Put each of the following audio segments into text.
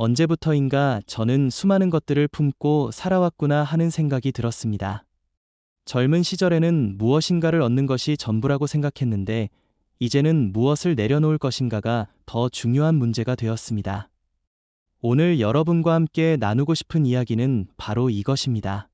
언제부터인가 저는 수많은 것들을 품고 살아왔구나 하는 생각이 들었습니다. 젊은 시절에는 무엇인가를 얻는 것이 전부라고 생각했는데, 이제는 무엇을 내려놓을 것인가가 더 중요한 문제가 되었습니다. 오늘 여러분과 함께 나누고 싶은 이야기는 바로 이것입니다.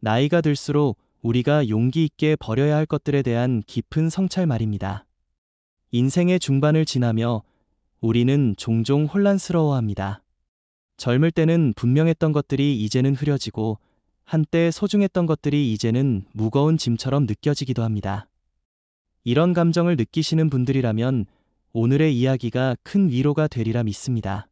나이가 들수록 우리가 용기 있게 버려야 할 것들에 대한 깊은 성찰 말입니다. 인생의 중반을 지나며 우리는 종종 혼란스러워합니다. 젊을 때는 분명했던 것들이 이제는 흐려지고 한때 소중했던 것들이 이제는 무거운 짐처럼 느껴지기도 합니다. 이런 감정을 느끼시는 분들이라면 오늘의 이야기가 큰 위로가 되리라 믿습니다.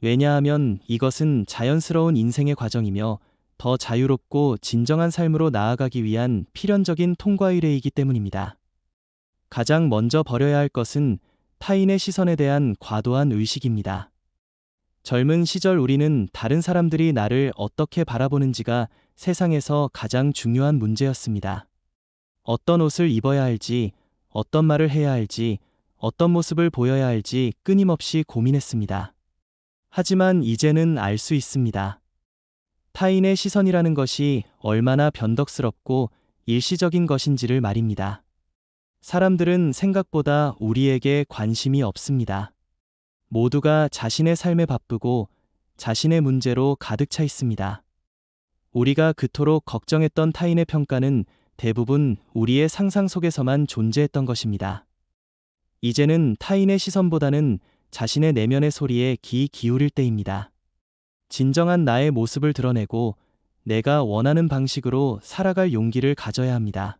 왜냐하면 이것은 자연스러운 인생의 과정이며 더 자유롭고 진정한 삶으로 나아가기 위한 필연적인 통과 의례이기 때문입니다. 가장 먼저 버려야 할 것은 타인의 시선에 대한 과도한 의식입니다. 젊은 시절 우리는 다른 사람들이 나를 어떻게 바라보는지가 세상에서 가장 중요한 문제였습니다. 어떤 옷을 입어야 할지, 어떤 말을 해야 할지, 어떤 모습을 보여야 할지 끊임없이 고민했습니다. 하지만 이제는 알 수 있습니다. 타인의 시선이라는 것이 얼마나 변덕스럽고 일시적인 것인지를 말입니다. 사람들은 생각보다 우리에게 관심이 없습니다. 모두가 자신의 삶에 바쁘고 자신의 문제로 가득 차 있습니다. 우리가 그토록 걱정했던 타인의 평가는 대부분 우리의 상상 속에서만 존재했던 것입니다. 이제는 타인의 시선보다는 자신의 내면의 소리에 귀 기울일 때입니다. 진정한 나의 모습을 드러내고 내가 원하는 방식으로 살아갈 용기를 가져야 합니다.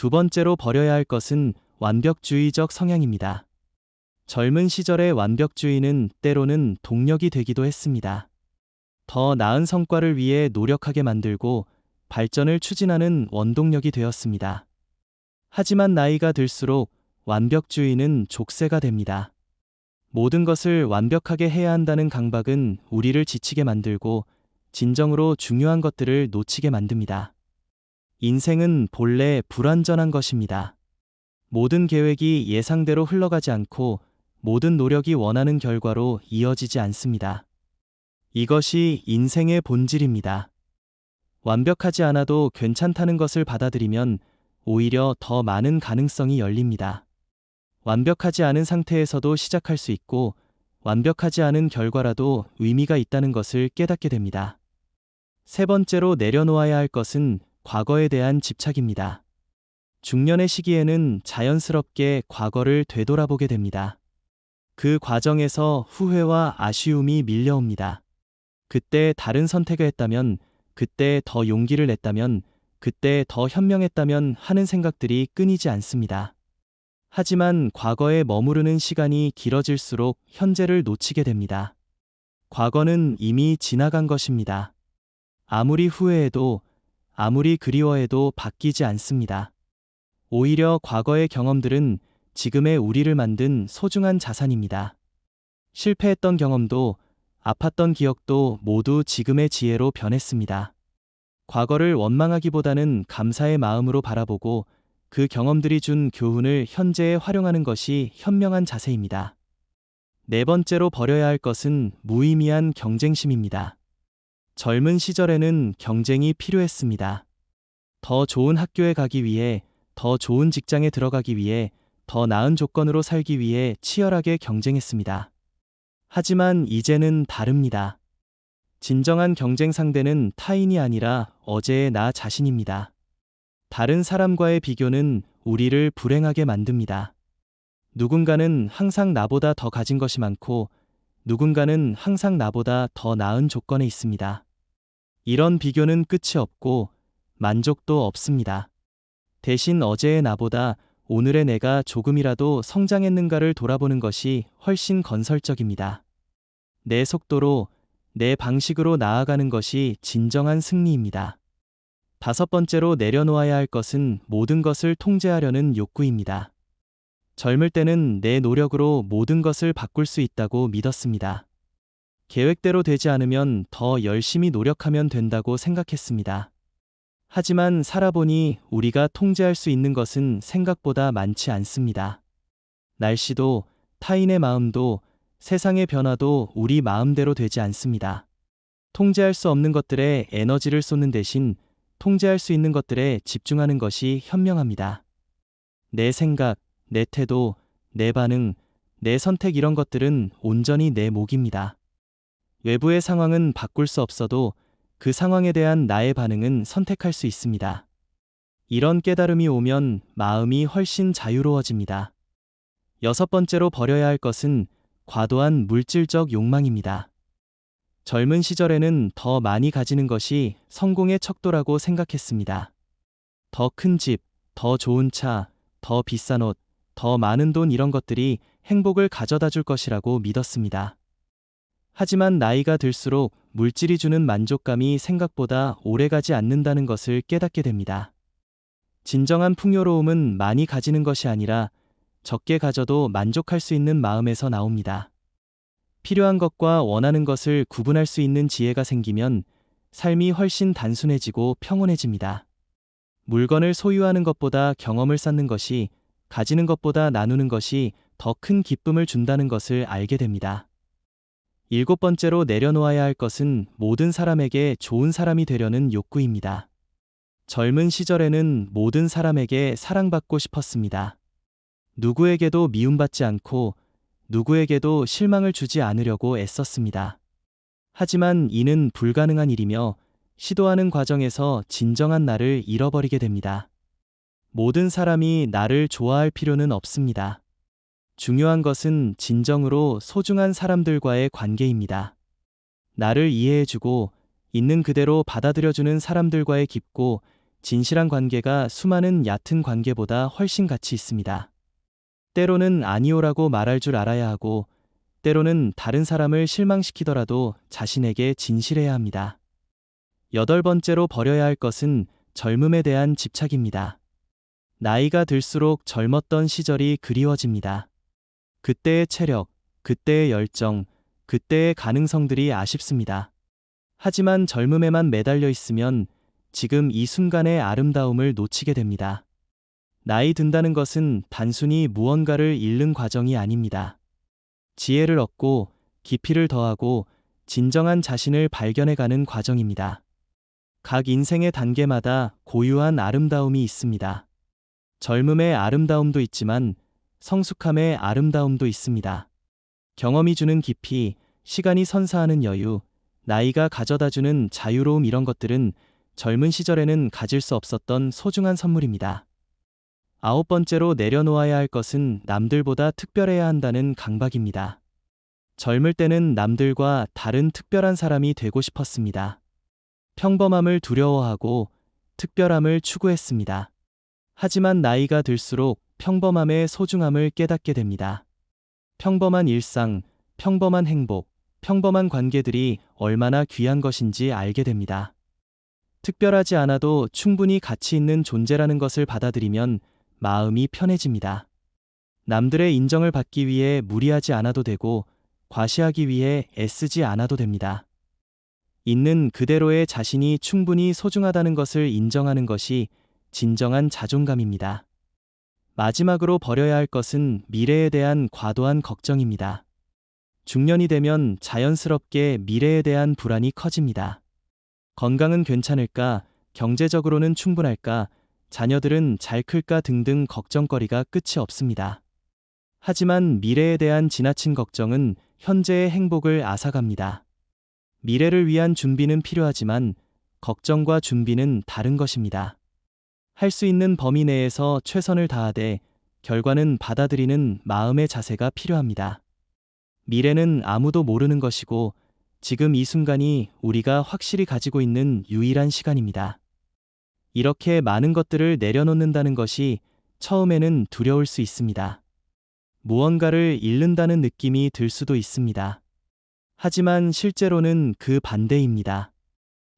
두 번째로 버려야 할 것은 완벽주의적 성향입니다. 젊은 시절의 완벽주의는 때로는 동력이 되기도 했습니다. 더 나은 성과를 위해 노력하게 만들고 발전을 추진하는 원동력이 되었습니다. 하지만 나이가 들수록 완벽주의는 족쇄가 됩니다. 모든 것을 완벽하게 해야 한다는 강박은 우리를 지치게 만들고 진정으로 중요한 것들을 놓치게 만듭니다. 인생은 본래 불완전한 것입니다. 모든 계획이 예상대로 흘러가지 않고 모든 노력이 원하는 결과로 이어지지 않습니다. 이것이 인생의 본질입니다. 완벽하지 않아도 괜찮다는 것을 받아들이면 오히려 더 많은 가능성이 열립니다. 완벽하지 않은 상태에서도 시작할 수 있고 완벽하지 않은 결과라도 의미가 있다는 것을 깨닫게 됩니다. 세 번째로 내려놓아야 할 것은 과거에 대한 집착입니다. 중년의 시기에는 자연스럽게 과거를 되돌아보게 됩니다. 그 과정에서 후회와 아쉬움이 밀려옵니다. 그때 다른 선택을 했다면, 그때 더 용기를 냈다면, 그때 더 현명했다면 하는 생각들이 끊이지 않습니다. 하지만 과거에 머무르는 시간이 길어질수록 현재를 놓치게 됩니다. 과거는 이미 지나간 것입니다. 아무리 후회해도 아무리 그리워해도 바뀌지 않습니다. 오히려 과거의 경험들은 지금의 우리를 만든 소중한 자산입니다. 실패했던 경험도 아팠던 기억도 모두 지금의 지혜로 변했습니다. 과거를 원망하기보다는 감사의 마음으로 바라보고 그 경험들이 준 교훈을 현재에 활용하는 것이 현명한 자세입니다. 네 번째로 버려야 할 것은 무의미한 경쟁심입니다. 젊은 시절에는 경쟁이 필요했습니다. 더 좋은 학교에 가기 위해, 더 좋은 직장에 들어가기 위해, 더 나은 조건으로 살기 위해 치열하게 경쟁했습니다. 하지만 이제는 다릅니다. 진정한 경쟁 상대는 타인이 아니라 어제의 나 자신입니다. 다른 사람과의 비교는 우리를 불행하게 만듭니다. 누군가는 항상 나보다 더 가진 것이 많고 누군가는 항상 나보다 더 나은 조건에 있습니다. 이런 비교는 끝이 없고 만족도 없습니다. 대신 어제의 나보다 오늘의 내가 조금이라도 성장했는가를 돌아보는 것이 훨씬 건설적입니다. 내 속도로, 내 방식으로 나아가는 것이 진정한 승리입니다. 다섯 번째로 내려놓아야 할 것은 모든 것을 통제하려는 욕구입니다. 젊을 때는 내 노력으로 모든 것을 바꿀 수 있다고 믿었습니다. 계획대로 되지 않으면 더 열심히 노력하면 된다고 생각했습니다. 하지만 살아보니 우리가 통제할 수 있는 것은 생각보다 많지 않습니다. 날씨도, 타인의 마음도, 세상의 변화도 우리 마음대로 되지 않습니다. 통제할 수 없는 것들에 에너지를 쏟는 대신 통제할 수 있는 것들에 집중하는 것이 현명합니다. 내 생각, 내 태도, 내 반응, 내 선택 이런 것들은 온전히 내 몫입니다. 외부의 상황은 바꿀 수 없어도 그 상황에 대한 나의 반응은 선택할 수 있습니다. 이런 깨달음이 오면 마음이 훨씬 자유로워집니다. 여섯 번째로 버려야 할 것은 과도한 물질적 욕망입니다. 젊은 시절에는 더 많이 가지는 것이 성공의 척도라고 생각했습니다. 더 큰 집, 더 좋은 차, 더 비싼 옷, 더 많은 돈 이런 것들이 행복을 가져다 줄 것이라고 믿었습니다. 하지만 나이가 들수록 물질이 주는 만족감이 생각보다 오래 가지 않는다는 것을 깨닫게 됩니다. 진정한 풍요로움은 많이 가지는 것이 아니라 적게 가져도 만족할 수 있는 마음에서 나옵니다. 필요한 것과 원하는 것을 구분할 수 있는 지혜가 생기면 삶이 훨씬 단순해지고 평온해집니다. 물건을 소유하는 것보다 경험을 쌓는 것이 가지는 것보다 나누는 것이 더 큰 기쁨을 준다는 것을 알게 됩니다. 일곱 번째로 내려놓아야 할 것은 모든 사람에게 좋은 사람이 되려는 욕구입니다. 젊은 시절에는 모든 사람에게 사랑받고 싶었습니다. 누구에게도 미움받지 않고 누구에게도 실망을 주지 않으려고 애썼습니다. 하지만 이는 불가능한 일이며 시도하는 과정에서 진정한 나를 잃어버리게 됩니다. 모든 사람이 나를 좋아할 필요는 없습니다. 중요한 것은 진정으로 소중한 사람들과의 관계입니다. 나를 이해해주고 있는 그대로 받아들여주는 사람들과의 깊고 진실한 관계가 수많은 얕은 관계보다 훨씬 가치 있습니다. 때로는 아니오라고 말할 줄 알아야 하고, 때로는 다른 사람을 실망시키더라도 자신에게 진실해야 합니다. 여덟 번째로 버려야 할 것은 젊음에 대한 집착입니다. 나이가 들수록 젊었던 시절이 그리워집니다. 그때의 체력, 그때의 열정, 그때의 가능성들이 아쉽습니다. 하지만 젊음에만 매달려 있으면 지금 이 순간의 아름다움을 놓치게 됩니다. 나이 든다는 것은 단순히 무언가를 잃는 과정이 아닙니다. 지혜를 얻고 깊이를 더하고 진정한 자신을 발견해가는 과정입니다. 각 인생의 단계마다 고유한 아름다움이 있습니다. 젊음의 아름다움도 있지만 성숙함의 아름다움도 있습니다. 경험이 주는 깊이, 시간이 선사하는 여유, 나이가 가져다주는 자유로움 이런 것들은 젊은 시절에는 가질 수 없었던 소중한 선물입니다. 아홉 번째로 내려놓아야 할 것은 남들보다 특별해야 한다는 강박입니다. 젊을 때는 남들과 다른 특별한 사람이 되고 싶었습니다. 평범함을 두려워하고 특별함을 추구했습니다. 하지만 나이가 들수록 평범함의 소중함을 깨닫게 됩니다. 평범한 일상, 평범한 행복, 평범한 관계들이 얼마나 귀한 것인지 알게 됩니다. 특별하지 않아도 충분히 가치 있는 존재라는 것을 받아들이면 마음이 편해집니다. 남들의 인정을 받기 위해 무리하지 않아도 되고 과시하기 위해 애쓰지 않아도 됩니다. 있는 그대로의 자신이 충분히 소중하다는 것을 인정하는 것이 진정한 자존감입니다. 마지막으로 버려야 할 것은 미래에 대한 과도한 걱정입니다. 중년이 되면 자연스럽게 미래에 대한 불안이 커집니다. 건강은 괜찮을까? 경제적으로는 충분할까? 자녀들은 잘 클까 등등 걱정거리가 끝이 없습니다. 하지만 미래에 대한 지나친 걱정은 현재의 행복을 앗아갑니다. 미래를 위한 준비는 필요하지만 걱정과 준비는 다른 것입니다. 할 수 있는 범위 내에서 최선을 다하되 결과는 받아들이는 마음의 자세가 필요합니다. 미래는 아무도 모르는 것이고 지금 이 순간이 우리가 확실히 가지고 있는 유일한 시간입니다. 이렇게 많은 것들을 내려놓는다는 것이 처음에는 두려울 수 있습니다. 무언가를 잃는다는 느낌이 들 수도 있습니다. 하지만 실제로는 그 반대입니다.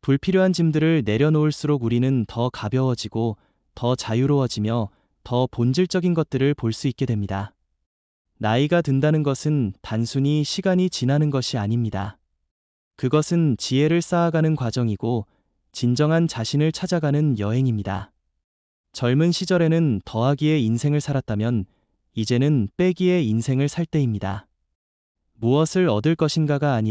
불필요한 짐들을 내려놓을수록 우리는 더 가벼워지고 더 자유로워지며 더 본질적인 것들을 볼 수 있게 됩니다. 나이가 든다는 것은 단순히 시간이 지나는 것이 아닙니다. 그것은 지혜를 쌓아가는 과정이고 진정한 자신을 찾아가는 여행입니다. 젊은 시절에는 더하기의 인생을 살았다면 이제는 빼기의 인생을 살 때입니다. 무엇을 얻을 것인가가 아니라